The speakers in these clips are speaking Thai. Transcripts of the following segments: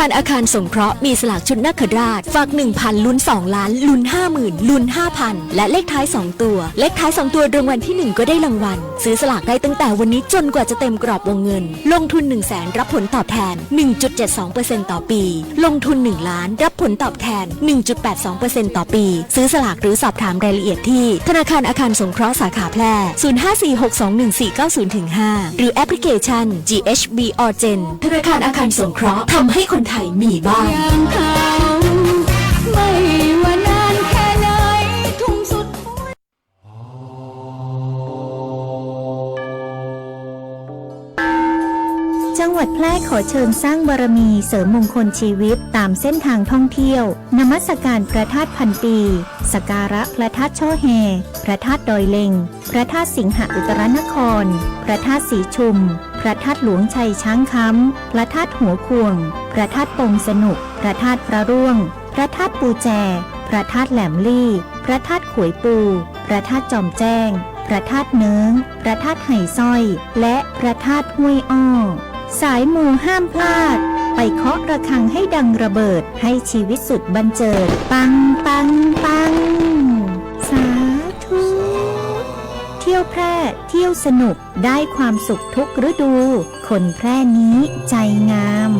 คารอาคารสงเคราะห์มีสลากชุดนักขราช ฝาก 1,000 ลุ้น 2 ล้าน ลุ้น 50,000 ลุ้น 5,000 และเลขท้าย 2 ตัว เลขท้าย 2 ตัวรางวัลที่ 1 ก็ได้รางวัล ซื้อสลากได้ตั้งแต่วันนี้จนกว่าจะเต็มกรอบวงเงิน ลงทุน 1 0 0 0 0แสนรับผลตอบแทน 1.72%ต่อปี ลงทุน 1 ล้าน รับผลตอบแทน 1.82%ต่อปี ซื้อสลากหรือสอบถามรายละเอียดที่ ธนาคารอาคารสงเคราะห์สาขาแพร่ 0546214905 หรือแอปพลิเคชัน GHB Orgen ธนาคารอาคารสงเคราะห์ทำให้คนไทยมีบ้านอย่างไม่ว่านานแค่ไหนทุ่มสุดจังหวัดแพร่ขอเชิญสร้างบารมีเสริมมงคลชีวิตตามเส้นทางท่องเที่ยวนมัสการพระธาตุพันปี สกการะพระธาตุช่อแฮพระธาตุดอยเลงพระธาตุสิงหอุตรนคร พระธาตุสีชุม พระธาตุหลวงชัยช้างคำพระธาตุหัวควง พระธาตุปงสนุก พระธาตุพระร่วง พระธาตุปูแจ พระธาตุแหลมลี่ พระธาตุขวยปู พระธาตุจอมแจ้ง พระธาตุเนื้ง พระธาตุไห่สร้อย และพระธาตุห้วยอ้อ สายมูห้ามพลาด ไปเคาะระฆังให้ดังระเบิด ให้ชีวิตสุดบันเจิด ปังปังปัง ยวแพร่เที่ยวสนุกได้ความสุขทุกฤดู คนแพร่นี้ใจงาม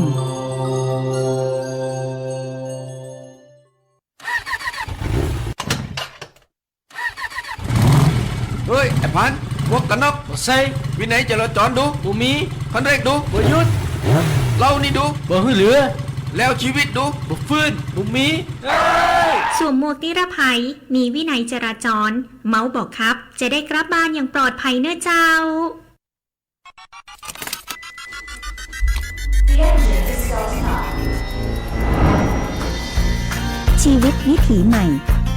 เฮ้ย ไอ้พันพวกกันนอกบ่ใส่วินัยจราจรดูบ่มีคันเร่งดูบ่หยุดเล่านี่ดูบ่หือเหลือ แล้วชีวิตดูบ่ฟื้นบ่มี สวมหมวกนิรภัย มีวินัยจราจร เมาส์บอกครับ จะได้กลับบ้านอย่างปลอดภัยเน้อเจ้า ชีวิตวิถีใหม่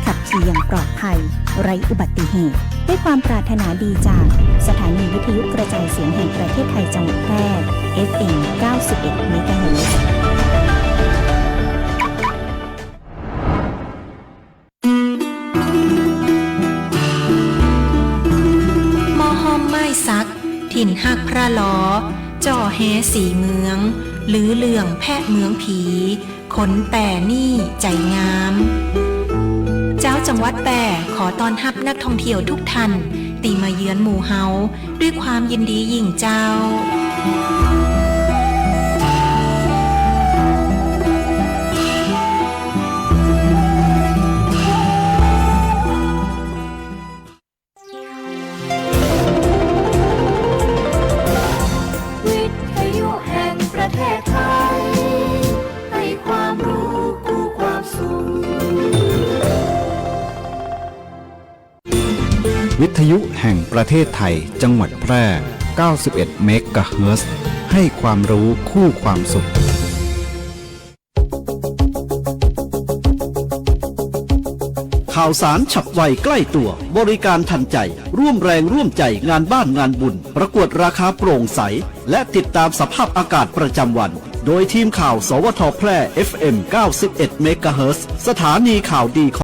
ขับขี่อย่างปลอดภัย ไร้อุบัติเหตุ ด้วยความปรารถนาดีจาก สถานีวิทยุกระจายเสียงแห่งประเทศไทยจังหวัดแพร่ FM 91เถิ่นหักพระล้อ จ่อแฮสีเมือง หรือเหลื่องแพะเมืองผี ขนแต่นี่ใจงาม เจ้าจังหวัดแปรขอต้อนรับนักท่องเที่ยวทุกท่าน ตีมาเยือนหมู่เฮาด้วยความยินดียิ่งเจ้า ยุแห่งประเทศไทย จังหวัดแพร่ 91 เมกะเฮิรตซ์ให้ความรู้คู่ความสุข ข่าวสารฉับไวใกล้ตัว บริการทันใจ ร่วมแรงร่วมใจงานบ้านงานบุญ ประกวดราคาโปร่งใส และติดตามสภาพอากาศประจำวัน โดยทีมข่าว สวทแพร่ FM 91เมกะเฮิรตซ์สถานีข่าวดีของ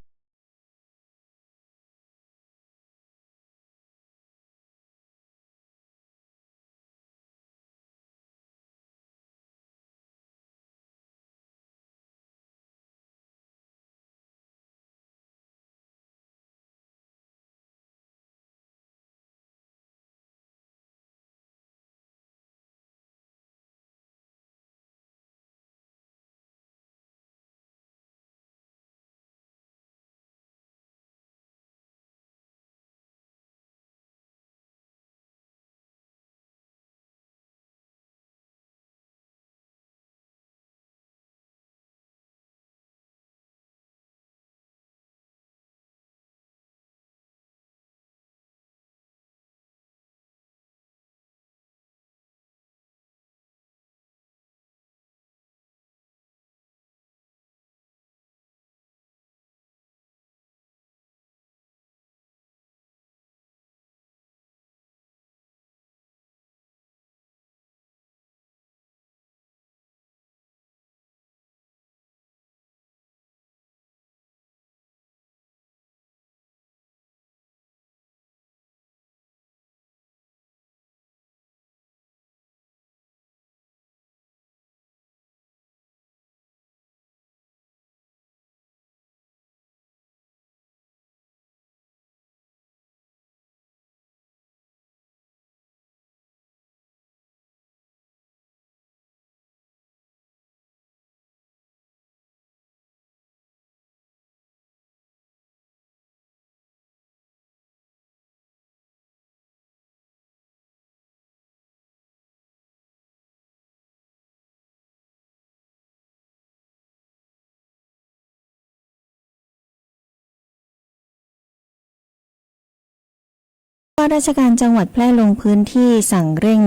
ว่าราชการจังหวัดแพร่ลงพื้นที่สั่งเร่ง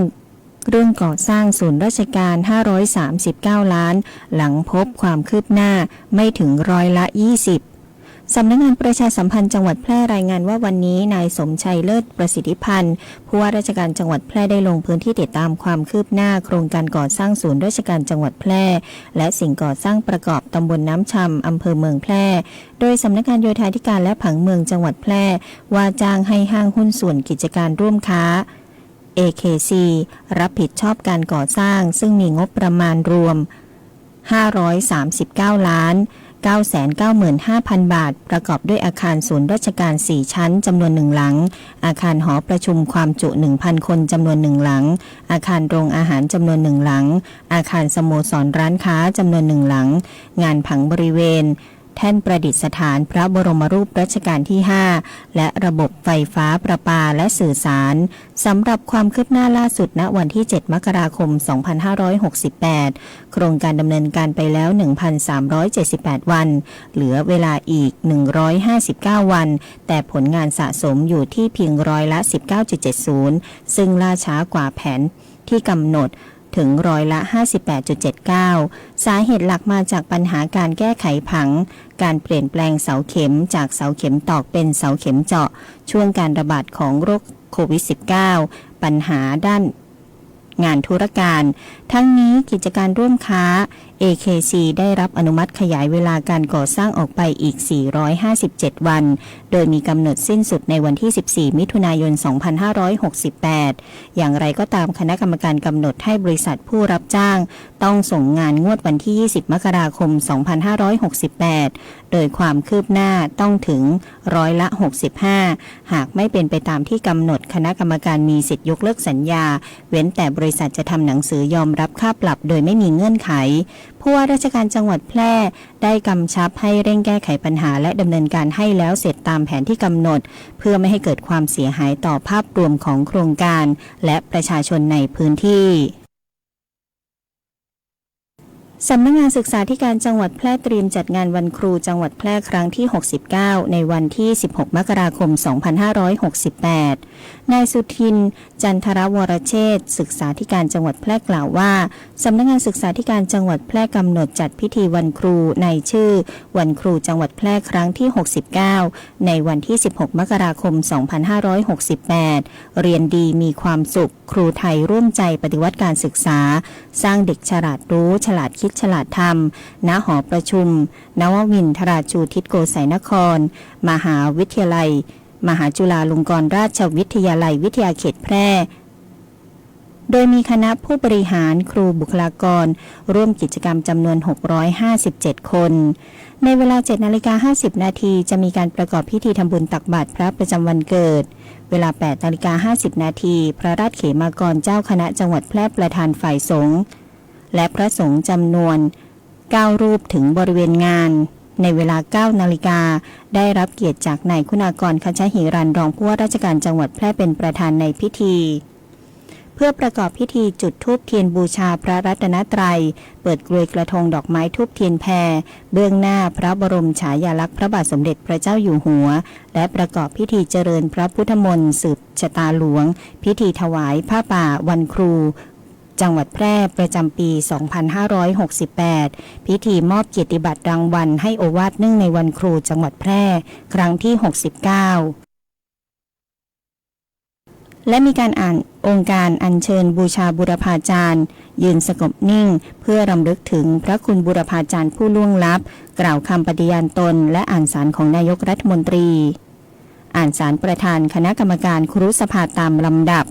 เรื่องก่อสร้างศูนย์ราชการ 539 ล้าน หลังพบความคืบหน้าไม่ถึงร้อยละ 20 สำนักงานประชาสัมพันธ์จังหวัดแพร่รายงานว่าวันนี้นายสมชัยเลิศประสิทธิพันธ์ผู้ว่าราชการจังหวัดแพร่ได้ลงพื้นที่ติดตามความคืบหน้าโครงการก่อสร้างศูนย์ราชการจังหวัดแพร่ และสิ่งก่อสร้างประกอบตำบลน้ำชำอำเภอเมืองแพร่ โดยสำนักงานโยธาธิการและผังเมืองจังหวัดแพร่ ว่าจ้างให้ห้างหุ้นส่วนกิจการร่วมค้า AKC รับผิดชอบการก่อสร้าง ซึ่งมีงบประมาณรวม 539 ล้าน 995,000 บาท ประกอบด้วยอาคารศูนย์ราชการ 4 ชั้นจำนวนหนึ่งหลัง อาคารหอประชุมความจุ 1,000 คนจำนวนหนึ่งหลัง อาคารโรงอาหารจำนวนหนึ่งหลัง อาคารสโมสรร้านค้าจำนวนหนึ่งหลัง งานผังบริเวณ แท่นประดิษฐานพระบรมรูปรัชกาลที่ 5 และระบบไฟฟ้าประปาและสื่อสารสำหรับความคืบหน้าล่าสุดณวันที่ 7 มกราคม 2568 โครงการดำเนินการไปแล้ว 1,378 วัน เหลือเวลาอีก 159 วัน แต่ผลงานสะสมอยู่ที่เพียงร้อยละ 19.70 ซึ่งล่าช้ากว่าแผนที่กำหนด ถึงร้อยละ 58.79 สาเหตุหลักมาจากปัญหาการแก้ไขผัง การเปลี่ยนแปลงเสาเข็มจากเสาเข็มตอกเป็นเสาเข็มเจาะ ช่วงการระบาดของโรคโควิด -19 ปัญหาด้าน งานธุรการ ทั้งนี้กิจการร่วมค้า AKC ได้รับอนุมัติขยายเวลาการก่อสร้างออกไปอีก 457 วัน โดยมีกำหนดสิ้นสุดในวันที่ 14 มิถุนายน 2568 อย่างไรก็ตามคณะกรรมการกำหนดให้บริษัทผู้รับจ้าง ต้องส่งงานงวดวันที่ 20 มกราคม 2568 โดยความคืบหน้าต้องถึงร้อยละ 65 หากไม่เป็นไปตามที่กำหนดคณะกรรมการมีสิทธิยกเลิกสัญญา เว้นแต่บริษัทจะทำหนังสือยอมรับค่าปรับโดยไม่มีเงื่อนไข ผู้ว่าราชการจังหวัดแพร่ได้กำชับให้เร่งแก้ไขปัญหาและดำเนินการให้แล้วเสร็จตามแผนที่กำหนด เพื่อไม่ให้เกิดความเสียหายต่อภาพรวมของโครงการ และประชาชนในพื้นที่ สำนักงานศึกษาธิการจังหวัดแพร่เตรียมจัดงานวันครูจังหวัดแพร่ครั้งที่ 69 ในวันที่ 16 มกราคม 2568 นายสุทิน จันทรวรเชษศึกษาธิการจังหวัดแพร่กล่าวว่าสำนักงานศึกษาธิการจังหวัดแพร่กำหนดจัดพิธีวันครูในชื่อ วันครูจังหวัดแพร่ครั้งที่ 69 ในวันที่ 16 มกราคม 2568 เรียนดีมีความสุข ครูไทยร่วมใจปฏิวัติการศึกษา สร้างเด็กฉลาดรู้ฉลาดคิดฉลาดทำณหอประชุม นววินทราชูทิศโกสัยนคร มหาวิทยาลัย มหาจุฬาลงกรณราชวิทยาลัยวิทยาเขตแพร่ โดยมีคณะผู้บริหารครูบุคลากร ร่วมกิจกรรมจำนวน 657 คน ในเวลา7นาฬิกา50 นาทีจะมีการประกอบพิธีทำบุญตักบาตรพระประจำวันเกิดเวลา8นาฬิกา50 นาที พระราชเขมากรเจ้าคณะจังหวัดแพร่ประธานฝ่ายสงฆ์ และพระสงฆ์จำนวน 9 รูปถึงบริเวณงาน ในเวลา 9 นาฬิกา ได้รับเกียรติจากนายคุณากรคชหิรันรองผู้ว่าราชการจังหวัดแพร่เป็นประธานในพิธีเพื่อประกอบพิธีจุดธูปเทียนบูชาพระรัตนตรัย เปิดกลวยกระทงดอกไม้ทูบเทียนแพร เบื้องหน้าพระบรมฉายาลักษณ์พระบาทสมเด็จพระเจ้าอยู่หัว และประกอบพิธีเจริญพระพุทธมนต์สืบชะตาหลวง พิธีถวายผ้าป่าวันครู จังหวัดแพร่ประจำปี 2568 พิธีมอบเกียรติบัตรรางวัลให้โอวาทเนื่องในวันครูจังหวัดแพร่ ครั้งที่ 69และมีการอ่านองค์การอัญเชิญบูชาบุรพาจารย์ ยืนสงบนิ่ง เพื่อรำลึกถึงพระคุณบุรพาจารย์ผู้ล่วงลับ กล่าวคำปฏิญาณตน และอ่านสารของนายกรัฐมนตรี อ่านสารประธานคณะกรรมการครุสภาตามลำดับ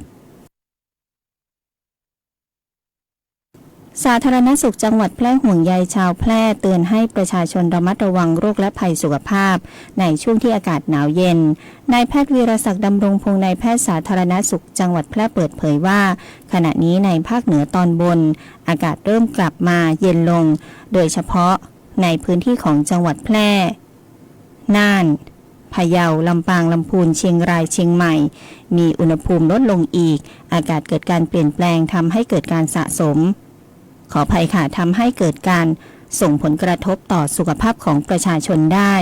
สาธารณสุขจังหวัดแพร่ห่วงใยชาวแพร่เตือนให้ประชาชนระมัดระวังโรคและภัยสุขภาพ ในช่วงที่อากาศหนาวเย็น นายแพทย์วีรศักดิ์ดำรงพงศ์นายแพทย์สาธารณสุขจังหวัดแพร่เปิดเผยว่า ขณะนี้ในภาคเหนือตอนบน อากาศเริ่มกลับมาเย็นลง โดยเฉพาะในพื้นที่ของจังหวัดแพร่ น่านพะเยา ลำปาง ลำพูน เชียงราย เชียงใหม่ มีอุณหภูมิลดลงอีก อากาศเกิดการเปลี่ยนแปลงทำให้เกิดการสะสม ขออภัยค่ะทำให้เกิดการส่งผลกระทบต่อสุขภาพของประชาชนได้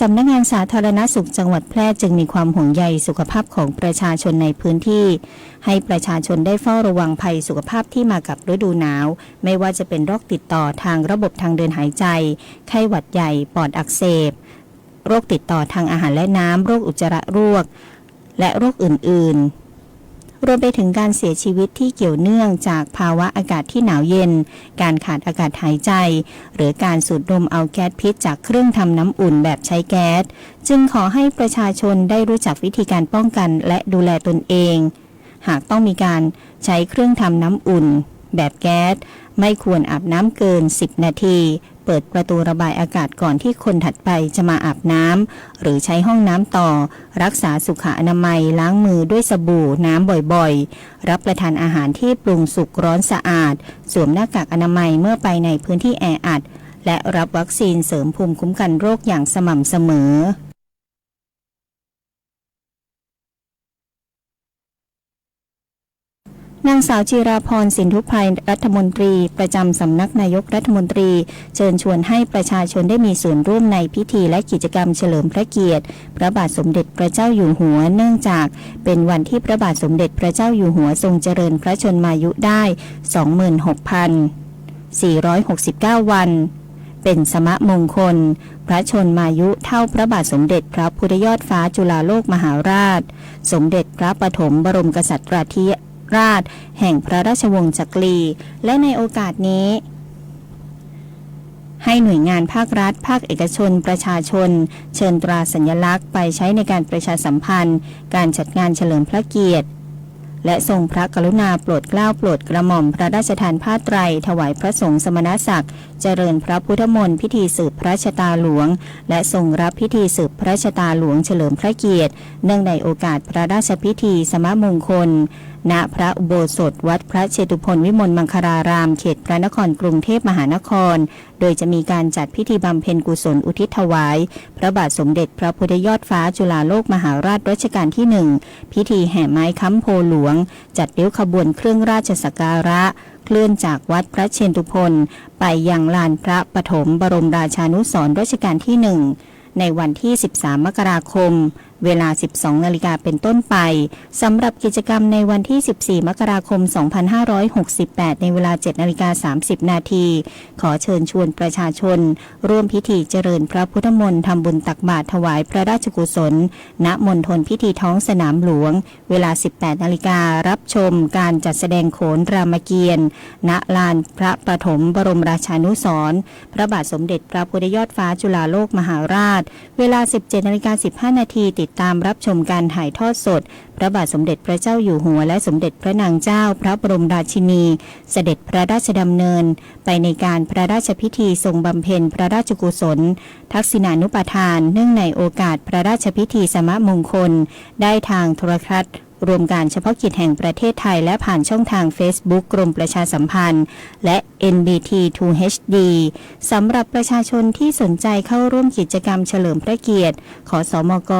สำนักงานสาธารณสุขจังหวัดแพร่จึงมีความห่วงใยสุขภาพของประชาชนในพื้นที่ ให้ประชาชนได้เฝ้าระวังภัยสุขภาพที่มากับฤดูหนาว ไม่ว่าจะเป็นโรคติดต่อทางระบบทางเดินหายใจ ไข้หวัดใหญ่ ปอดอักเสบ โรคติดต่อทางอาหารและน้ำ โรคอุจจาระร่วงและโรคอื่น ๆ รวมไปถึงการเสียชีวิตที่เกี่ยวเนื่องจากภาวะอากาศที่หนาวเย็น การขาดอากาศหายใจ หรือการสูดดมเอาแก๊สพิษจากเครื่องทำน้ำอุ่นแบบใช้แก๊ส จึงขอให้ประชาชนได้รู้จักวิธีการป้องกันและดูแลตนเอง หากต้องมีการใช้เครื่องทำน้ำอุ่น แบบแก๊ส ไม่ควรอาบน้ำเกิน 10 นาที เปิดประตูระบายอากาศก่อนที่คนถัดไปจะมาอาบน้ำหรือใช้ห้องน้ำต่อ รักษาสุขอนามัยล้างมือด้วยสบู่น้ำบ่อยๆ รับประทานอาหารที่ปรุงสุกร้อนสะอาด สวมหน้ากากอนามัยเมื่อไปในพื้นที่แออัด และรับวัคซีนเสริมภูมิคุ้มกันโรคอย่างสม่ำเสมอ นางสาวจิราพรสินทุพไพรรัฐมนตรี ประจำสำนักนายกรัฐมนตรี เชิญชวนให้ประชาชนได้มีส่วนร่วมในพิธีและกิจกรรมเฉลิมพระเกียรติ พระบาทสมเด็จพระเจ้าอยู่หัวเนื่องจากเป็นวันที่พระบาทสมเด็จพระเจ้าอยู่หัวทรงเจริญพระชนมายุได้ 26,469 วันเป็นสมะมงคล พระชนมายุเท่าพระบาทสมเด็จพระพุทธยอดฟ้าจุฬาโลกมหาราช สมเด็จพระปฐมบรมกษัตริย์ ราช แห่งพระราชวงศ์จักรี และในโอกาสนี้ ให้หน่วยงานภาครัฐ ภาคเอกชน ประชาชน เชิญตราสัญลักษณ์ไปใช้ในการประชาสัมพันธ์ การจัดงานเฉลิมพระเกียรติและทรงพระกรุณาโปรดเกล้าโปรดกระหม่อมพระราชทานผ้าไตร ถวายพระสงฆ์สมณศักดิ์ เจริญพระพุทธมนต์พิธีสืบพระชะตาหลวง และทรงรับพิธีสืบพระชะตาหลวงเฉลิมพระเกียรติ เนื่องในโอกาสพระราชพิธีสมมงคล ณพระอุโบสถวัดพระเชตุพนวิมลมังคาราราม เขตพระนครกรุงเทพมหานคร โดยจะมีการจัดพิธีบำเพ็ญกุศลอุทิศถวาย พระบาทสมเด็จพระพุทธยอดฟ้าจุฬาโลกมหาราชรัชกาลที่หนึ่งพิธีแห่ไม้ค้ำโพหลวง จัดเลี้ยวขบวนเครื่องราชสักการะเคลื่อนจากวัดพระเชตุพนไปยังลานพระปฐมบรมราชานุสรรัชกาลที่หนึ่งในวันที่ 13 มกราคมเวลา 12 นาฬิกาเป็นต้นไปสำหรับกิจกรรมในวันที่ 14 มกราคม 2568 ในเวลา 7 นาฬิกา 30 นาที ขอเชิญชวนประชาชน ร่วมพิธีเจริญพระพุทธมนต์ทำบุญตักบาตรถวายพระราชกุศล ณ มณฑลพิธีท้องสนามหลวง เวลา 18 นาฬิการับชมการจัดแสดงโขนรามเกียรติ์ณลานพระประถมบรมราชานุสรณ์พระบาทสมเด็จพระพุทธยอดฟ้าจุฬาโลกมหาราช เวลา 17นาฬิกา15 นาทีติดตามรับชมการถ่ายทอดสด พระบาทสมเด็จพระเจ้าอยู่หัวและสมเด็จพระนางเจ้าพระบรมราชินี เสด็จพระราชดำเนิน ไปในการพระราชพิธีทรงบำเพ็ญพระราชกุศล ทักษิณานุปทาน เนื่องในโอกาสพระราชพิธีสมมงคล ได้ทางโทรทัศน์ รวมการเฉพาะกิจแห่งประเทศไทยและผ่านช่องทาง Facebook กรมประชาสัมพันธ์ และ NBT 2 HD สำหรับประชาชนที่สนใจเข้าร่วมกิจกรรมเฉลิมพระเกียรติ ขอสอมก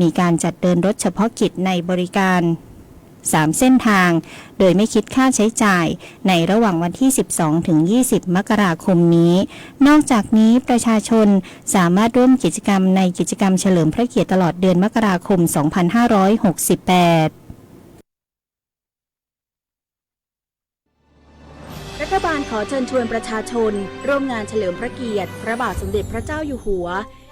มีการจัดเดินรถเฉพาะกิจในบริการ 3 เส้นทาง โดยไม่คิดค่าใช้จ่ายในระหว่างวันที่ 12 ถึง 20 มกราคมนี้ นอกจากนี้ประชาชนสามารถร่วมกิจกรรมในกิจกรรมเฉลิมพระเกียรติตลอดเดือนมกราคม 2568 ฐบาลขอเชิญชวนประชาชน ร่วมงานเฉลิมพระเกียรติ พระบาทสมเด็จพระเจ้าอยู่หัว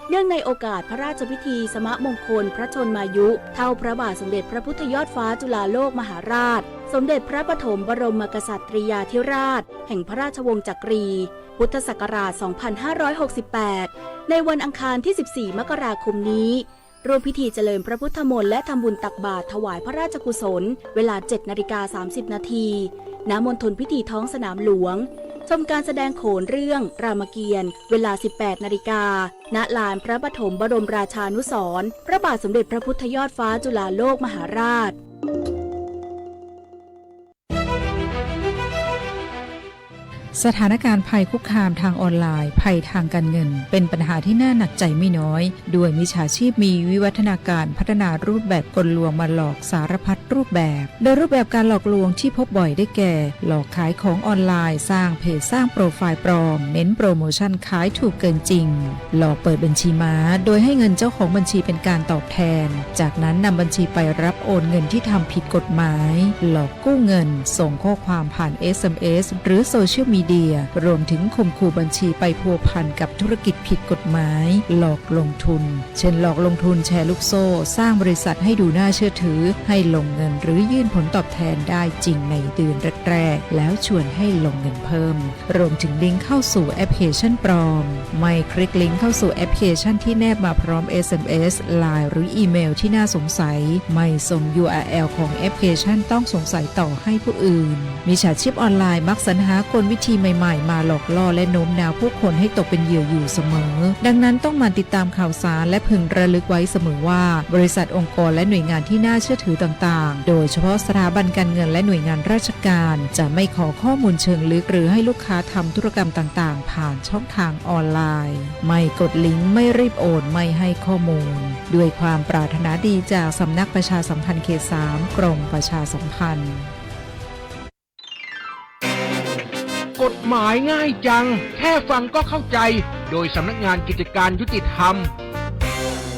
เนื่องในโอกาสพระราชพิธีสมะมงคลพระชนมายุ เท่าพระบาทสมเด็จพระพุทธยอดฟ้าจุฬาโลกมหาราช สมเด็จพระปฐมบรมกษัตริยาธิราช แห่งพระราชวงศ์จักรี พุทธศักราช 2568 ในวันอังคารที่ 14 มกราคมนี้ร่วมพิธีเจริญพระพุทธมนต์และทำบุญตักบาตรถวายพระราชกุศล เวลา 7 นาฬิกา 30 นาที ณมณฑลพิธีท้องสนามหลวง ชมการแสดงโขนเรื่องรามเกียรติ์เวลา 18 นาฬิกา ณ ลานพระปฐมบรมราชานุสรพระบาทสมเด็จพระพุทธยอดฟ้าจุฬาโลกมหาราช สถานการณ์ภัยคุกคามทางออนไลน์ ภัยทางการเงิน เป็นปัญหาที่น่าหนักใจไม่น้อย ด้วยมิจฉาชีพมีวิวัฒนาการพัฒนารูปแบบกลลวงมาหลอกสารพัดรูปแบบ โดยรูปแบบการหลอกลวงที่พบบ่อยได้แก่ หลอกขายของออนไลน์ สร้างเพจสร้างโปรไฟล์ปลอม เน้นโปรโมชั่นขายถูกเกินจริง หลอกเปิดบัญชีม้า โดยให้เงินเจ้าของบัญชีเป็นการตอบแทน จากนั้นนำบัญชีไปรับโอนเงินที่ทำผิดกฎหมาย หลอกกู้เงิน ส่งข้อความผ่าน SMS หรือโซเชียลมีเดียรวมถึงข่มขู่บัญชีไปพัวพันกับธุรกิจผิดกฎหมาย หลอกลงทุน เช่นหลอกลงทุนแชร์ลูกโซ่ สร้างบริษัทให้ดูน่าเชื่อถือ ให้ลงเงินหรือยื่นผลตอบแทนได้จริงในเดือนแรกๆแล้วชวนให้ลงเงินเพิ่ม รวมถึงลิงก์เข้าสู่แอปพลิเคชันปลอม ไม่คลิกลิงก์เข้าสู่แอปพลิเคชันที่แนบมาพร้อม SMS Line หรืออีเมลที่น่าสงสัย ไม่ส่ง URL ของแอปพลิเคชันต้องสงสัยต่อให้ผู้อื่นมิจฉาชีพออนไลน์มักสรรหากลวิธีใหม่ๆ มาหลอกล่อและโน้มน้าวผู้คนให้ตกเป็นเหยื่ออยู่เสมอ ดังนั้นต้องมันติดตามข่าวสารและพึงระลึกไว้เสมอว่า บริษัทองค์กรและหน่วยงานที่น่าเชื่อถือต่างๆ โดยเฉพาะสถาบันการเงินและหน่วยงานราชการ จะไม่ขอข้อมูลเชิงลึกหรือให้ลูกค้าทำธุรกรรมต่างๆ ผ่านช่องทางออนไลน์ ไม่กดลิงก์ไม่รีบโอนไม่ให้ข้อมูล ด้วยความปรารถนาดีจากสำนักประชาสัมพันธ์เขต3กรมประชาสัมพันธ์ หมายง่ายจัง แค่ฟังก็เข้าใจ โดยสำนักงานกิจการยุติธรรม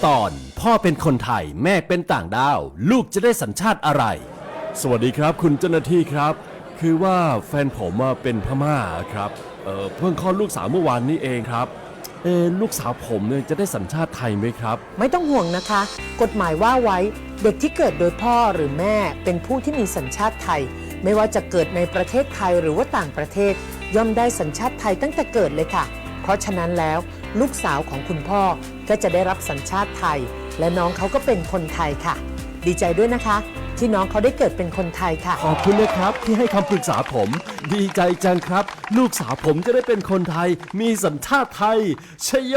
ตอนพ่อเป็นคนไทยแม่เป็นต่างด้าว ลูกจะได้สัญชาติอะไร สวัสดีครับคุณเจ้าหน้าที่ครับ คือว่าแฟนผมอะเป็นพม่าครับเอ่อเพิ่งคลอดลูกสาวเมื่อวานนี้เองครับเออลูกสาวผมเนี่ยจะได้สัญชาติไทยไหมครับ ไม่ต้องห่วงนะคะ กฎหมายว่าไว้เด็กที่เกิดโดยพ่อหรือแม่เป็นผู้ที่มีสัญชาติไทย ไม่ว่าจะเกิดในประเทศไทยหรือว่าต่างประเทศ ย่อมได้สัญชาติไทยตั้งแต่เกิดเลยค่ะ เพราะฉะนั้นแล้วลูกสาวของคุณพ่อก็จะได้รับสัญชาติไทย และน้องเขาก็เป็นคนไทยค่ะ ดีใจด้วยนะคะ ที่น้องเขาได้เกิดเป็นคนไทยค่ะ ขอบคุณนะครับที่ให้คำปรึกษาผม ดีใจจังครับ ลูกสาวผมจะได้เป็นคนไทย มีสัญชาติไทยชยโย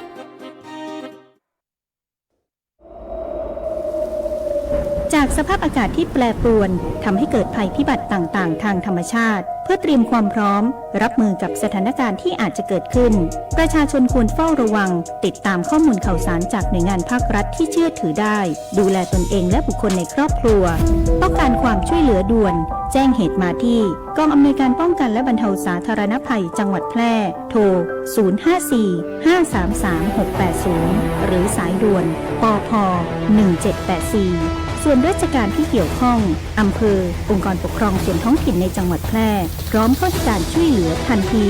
จากสภาพอากาศที่แปรปรวนทำให้เกิดภัยพิบัติต่างๆ ทางธรรมชาติ เพื่อเตรียมความพร้อม รับมือกับสถานการณ์ที่อาจจะเกิดขึ้น ประชาชนควรเฝ้าระวัง ติดตามข้อมูลข่าวสารจากหน่วยงานภาครัฐที่เชื่อถือได้ ดูแลตนเองและบุคคลในครอบครัว ต้องการความช่วยเหลือด่วน แจ้งเหตุมาที่ กองอำนวยการป้องกันและบรรเทาสาธารณภัยจังหวัดแพร่ โทร 054-533-680 หรือสายด่วนปพ1784 ส่วนราชการที่เกี่ยวข้อง อำเภอ องค์กรปกครองส่วนท้องถิ่นในจังหวัดแพร่ พร้อมข้าให้การช่วยเหลือทันที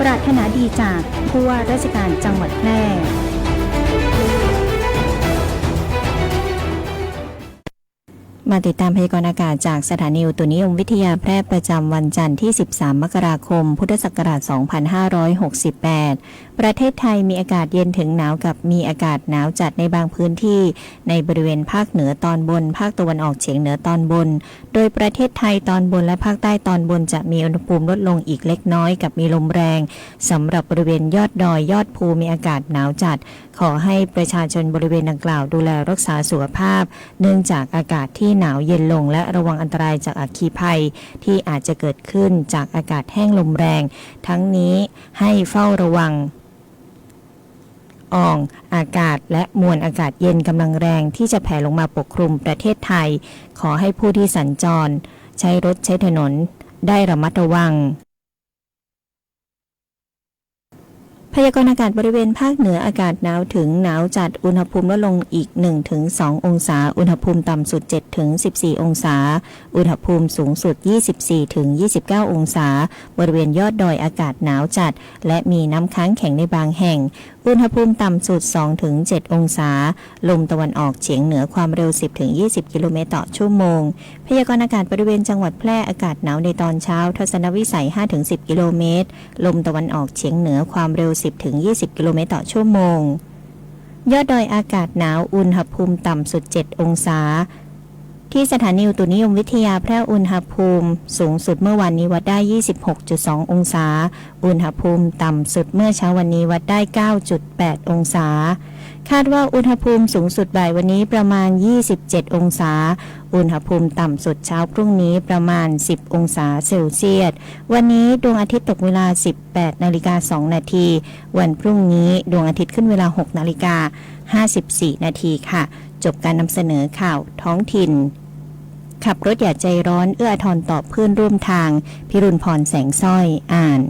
ปรารถนาดีจากผู้ว่าราชการจังหวัดแพร่ มาติดตามพยากรณ์อากาศจากสถานีอุตุนิยมวิทยาแพร่ประจำวันจันทร์ที่ 13 มกราคม พุทธศักราช 2568 ประเทศไทยมีอากาศเย็นถึงหนาวกับมีอากาศหนาวจัดในบางพื้นที่ ในบริเวณภาคเหนือตอนบน ภาคตะวันออกเฉียงเหนือตอนบน โดยประเทศไทยตอนบนและภาคใต้ตอนบนจะมีอุณหภูมิลดลงอีกเล็กน้อยกับมีลมแรงสำหรับบริเวณยอดดอยยอดภูมีอากาศหนาวจัด ขอให้ประชาชนบริเวณดังกล่าวดูแลรักษาสุขภาพ เนื่องจากอากาศที่หนาวเย็นลง และระวังอันตรายจากอัคคีภัย ที่อาจจะเกิดขึ้นจากอากาศแห้งลมแรง ทั้งนี้ให้เฝ้าระวังอ่อง อากาศและมวลอากาศเย็นกำลังแรงที่จะแผ่ลงมาปกคลุมประเทศไทย ขอให้ผู้ที่สัญจร ใช้รถใช้ถนน ได้ระมัดระวัง พยากรณ์อากาศบริเวณภาคเหนืออากาศหนาวถึงหนาวจัดอุณหภูมิลดลงอีก 1-2 องศา อุณหภูมิต่ำสุด 7-14 องศา อุณหภูมิสูงสุด 24-29 องศา บริเวณยอดดอยอากาศหนาวจัด และมีน้ำค้างแข็งในบางแห่งอุณหภูมิต่ำสุด 2-7 องศา ลมตะวันออกเฉียงเหนือความเร็ว 10-20 กิโลเมตรต่อชั่วโมง พยากรณ์อากาศบริเวณจังหวัดแพร่อากาศหนาวในตอนเช้า ทัศนวิสัย 5-10 กิโลเมตร ลมตะวันออกเฉียงเหนือความเร็ว 10-20 กิโลเมตรต่อชั่วโมง ยอดดอยอากาศหนาว อุณหภูมิต่ำสุด 7 องศา ที่สถานีอุตุนิยมวิทยาแพร่อุณหภูมิ สูงสุดเมื่อวานนี้วัดได้ 26.2 องศา อุณหภูมิต่ำสุดเมื่อเช้าวันนี้วัดได้ 9.8 องศา คาดว่าอุณหภูมิสูงสุดบ่ายวันนี้ประมาณ 27 องศา อุณหภูมิต่ำสุดเช้าพรุ่งนี้ประมาณ 10 องศาเซลเซียส วันนี้ดวงอาทิตย์ตกเวลา 18 นาฬิกา 2 นาที วันพรุ่งนี้ดวงอาทิตย์ขึ้นเวลา 6 นาฬิกา 54 นาทีค่ะ จบการนำเสนอข่าวท้องถิ่น ขับรถอย่าใจร้อนเอื้อทอนตอบเพื่อนร่วมทาง พิรุณพรแสงสร้อยอ่าน